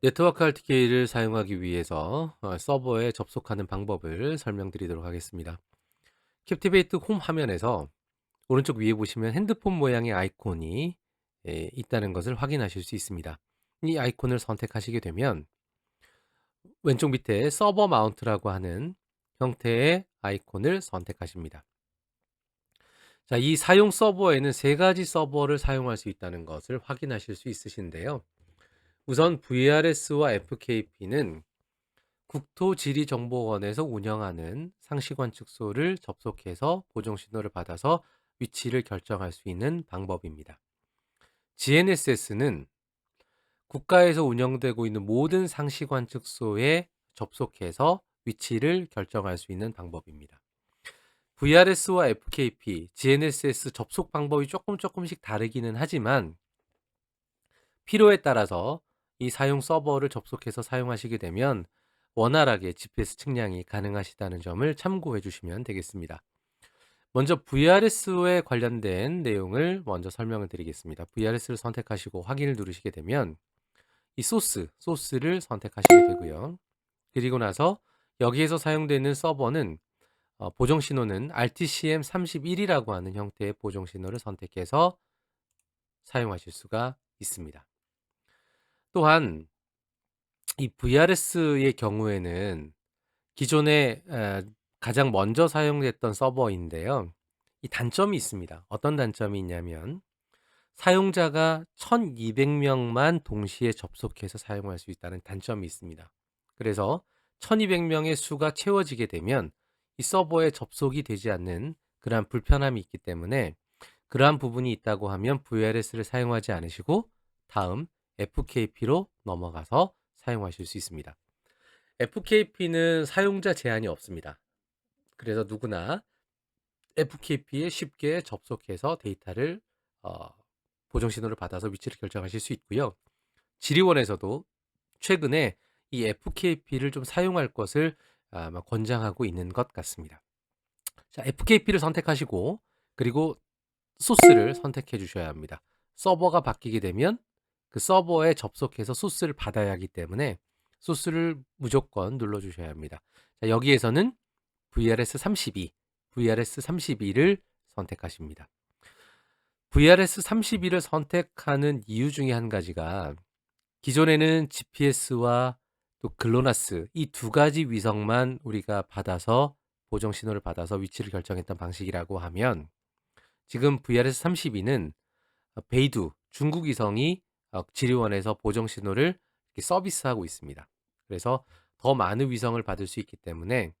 네트워크 RTK를 사용하기 위해서 어, 서버에 접속하는 방법을 설명드리도록 하겠습니다. 캡티베이트 홈 화면에서 오른쪽 위에 보시면 핸드폰 모양의 아이콘이 예, 있다는 것을 확인하실 수 있습니다. 이 아이콘을 선택하시게 되면 왼쪽 밑에 서버 마운트라고 하는 형태의 아이콘을 선택하십니다. 자, 이 사용 서버에는 세 가지 서버를 사용할 수 있다는 것을 확인하실 수 있으신데요. 우선 VRS와 FKP는 국토지리정보원에서 운영하는 상시관 측소를 접속해서 보정 신호를 받아서 위치를 결정할 수 있는 방법입니다. GNSS는 국가에서 운영되고 있는 모든 상시관 측소에 접속해서 위치를 결정할 수 있는 방법입니다. VRS와 FKP, GNSS 접속 방법이 조금 조금씩 다르기는 하지만 필요에 따라서 이 사용 서버를 접속해서 사용하시게 되면 원활하게 GPS 측량이 가능하시다는 점을 참고해 주시면 되겠습니다. 먼저 VRS에 관련된 내용을 먼저 설명을 드리겠습니다. VRS를 선택하시고 확인을 누르시게 되면 이 소스, 소스를 선택하시게 되고요. 그리고 나서 여기에서 사용되는 서버는 어, 보정 신호는 RTCM31이라고 하는 형태의 보정 신호를 선택해서 사용하실 수가 있습니다. 또한 이 VRS의 경우에는 기존에 가장 먼저 사용됐던 서버인데요. 이 단점이 있습니다. 어떤 단점이 있냐면 사용자가 1200명만 동시에 접속해서 사용할 수 있다는 단점이 있습니다. 그래서 1200명의 수가 채워지게 되면 이 서버에 접속이 되지 않는 그러한 불편함이 있기 때문에 그러한 부분이 있다고 하면 VRS를 사용하지 않으시고 다음 FKP로 넘어가서 사용하실 수 있습니다. FKP는 사용자 제한이 없습니다. 그래서 누구나 FKP에 쉽게 접속해서 데이터를 어, 보정 신호를 받아서 위치를 결정하실 수 있고요. 지리원에서도 최근에 이 FKP를 좀 사용할 것을 아마 권장하고 있는 것 같습니다. 자, FKP를 선택하시고 그리고 소스를 선택해 주셔야 합니다. 서버가 바뀌게 되면 그 서버에 접속해서 소스를 받아야 하기 때문에 소스를 무조건 눌러 주셔야 합니다. 자, 여기에서는 VRS 32, VRS 32를 선택하십니다. VRS 32를 선택하는 이유 중에 한 가지가 기존에는 GPS와 또 글로나스 이 두 가지 위성만 우리가 받아서 보정 신호를 받아서 위치를 결정했던 방식이라고 하면 지금 VRS 32는 베이두 중국 위성이 어, 지리원에서 보정 신호를 서비스하고 있습니다. 그래서 더 많은 위성을 받을 수 있기 때문에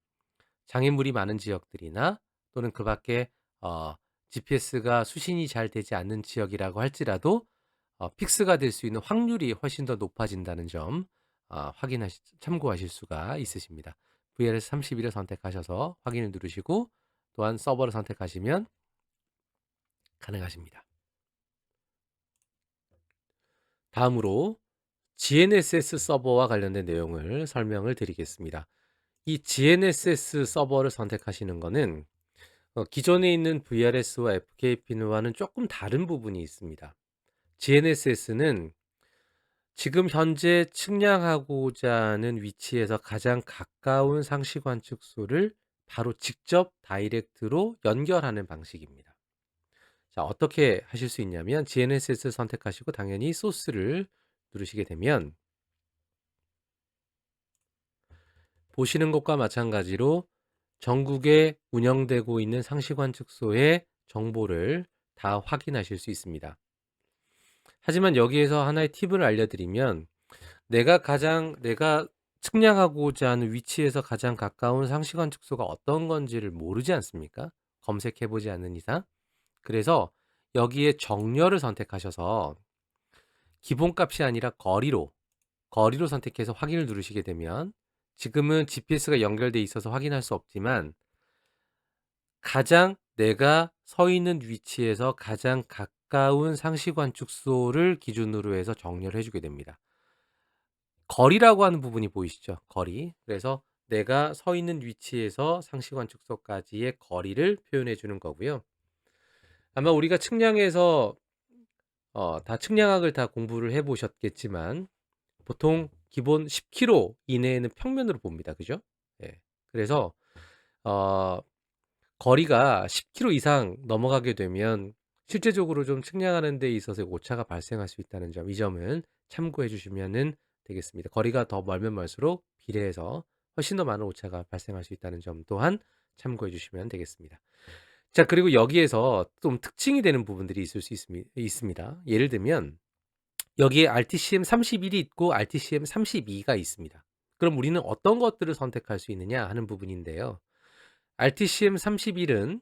장애물이 많은 지역들이나 또는 그 밖에 어, GPS가 수신이 잘 되지 않는 지역이라고 할지라도 어, 픽스가 될 수 있는 확률이 훨씬 더 높아진다는 점 어, 확인하시 참고하실 수가 있으십니다. VRS 31을 선택하셔서 확인을 누르시고 또한 서버를 선택하시면 가능하십니다. 다음으로 GNSS 서버와 관련된 내용을 설명을 드리겠습니다. 이 GNSS 서버를 선택하시는 것은 어, 기존에 있는 VRS와 FKP와는 조금 다른 부분이 있습니다. GNSS는 지금 현재 측량하고자 하는 위치에서 가장 가까운 상시 관측소를 바로 직접 다이렉트로 연결하는 방식입니다. 자, 어떻게 하실 수 있냐면 GNSS 선택하시고 당연히 소스를 누르시게 되면 보시는 것과 마찬가지로 전국에 운영되고 있는 상시관 측소의 정보를 다 확인하실 수 있습니다. 하지만 여기에서 하나의 팁을 알려드리면 내가 가장 내가 측량하고자 하는 위치에서 가장 가까운 상시관 측소가 어떤 건지를 모르지 않습니까? 검색해 보지 않는 이상. 그래서 여기에 정렬을 선택하셔서 기본값이 아니라 거리로 거리로 선택해서 확인을 누르시게 되면 지금은 GPS가 연결돼 있어서 확인할 수 없지만 가장 내가 서 있는 위치에서 가장 가까운 상시관 축소를 기준으로 해서 정렬을 해주게 됩니다. 거리라고 하는 부분이 보이시죠? 거리. 그래서 내가 서 있는 위치에서 상시관 축소까지의 거리를 표현해 주는 거고요. 아마 우리가 측량에서 어, 다 측량학을 다 공부를 해 보셨겠지만 보통 기본 10km 이내에는 평면으로 봅니다. 그죠? 예. 그래서 어 거리가 10km 이상 넘어가게 되면 실제적으로 좀 측량하는 데 있어서 오차가 발생할 수 있다는 점, 이 점은 참고해 주시면은 되겠습니다. 거리가 더 멀면 멀수록 비례해서 훨씬 더 많은 오차가 발생할 수 있다는 점 또한 참고해 주시면 되겠습니다. 자, 그리고 여기에서 좀 특징이 되는 부분들이 있을 수 있습니, 있습니다. 예를 들면 여기에 RTCM 31이 있고 RTCM 32가 있습니다. 그럼 우리는 어떤 것들을 선택할 수 있느냐 하는 부분인데요. RTCM 31은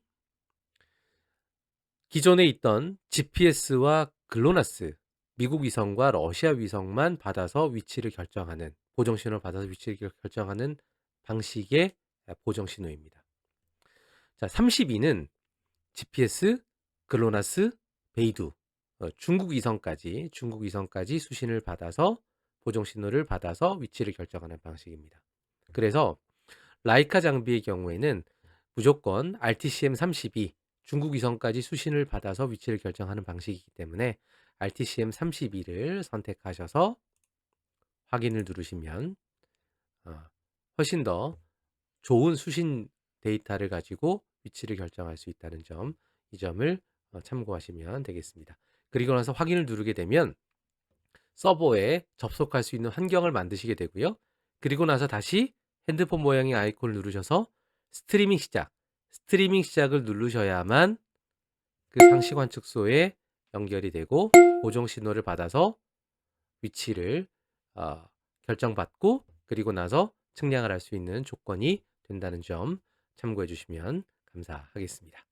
기존에 있던 GPS와 글로나스, 미국 위성과 러시아 위성만 받아서 위치를 결정하는 보정 신호를 받아서 위치를 결정하는 방식의 보정 신호입니다. 자, 32는 GPS, 글로나스, 베이두, 어, 중국 위성까지 중국 위성까지 수신을 받아서 보정 신호를 받아서 위치를 결정하는 방식입니다. 그래서 라이카 장비의 경우에는 무조건 RTCM 32 중국 위성까지 수신을 받아서 위치를 결정하는 방식이기 때문에 RTCM 32를 선택하셔서 확인을 누르시면 어, 훨씬 더 좋은 수신 데이터를 가지고 위치를 결정할 수 있다는 점, 이 점을 어, 참고하시면 되겠습니다. 그리고 나서 확인을 누르게 되면 서버에 접속할 수 있는 환경을 만드시게 되고요. 그리고 나서 다시 핸드폰 모양의 아이콘을 누르셔서 스트리밍 시작, 스트리밍 시작을 누르셔야만 그 상시 관 측소에 연결이 되고 보정 신호를 받아서 위치를 어, 결정받고 그리고 나서 측량을 할 수 있는 조건이 된다는 점 참고해 주시면 감사하겠습니다.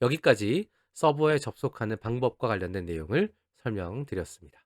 여기까지 서버에 접속하는 방법과 관련된 내용을 설명드렸습니다.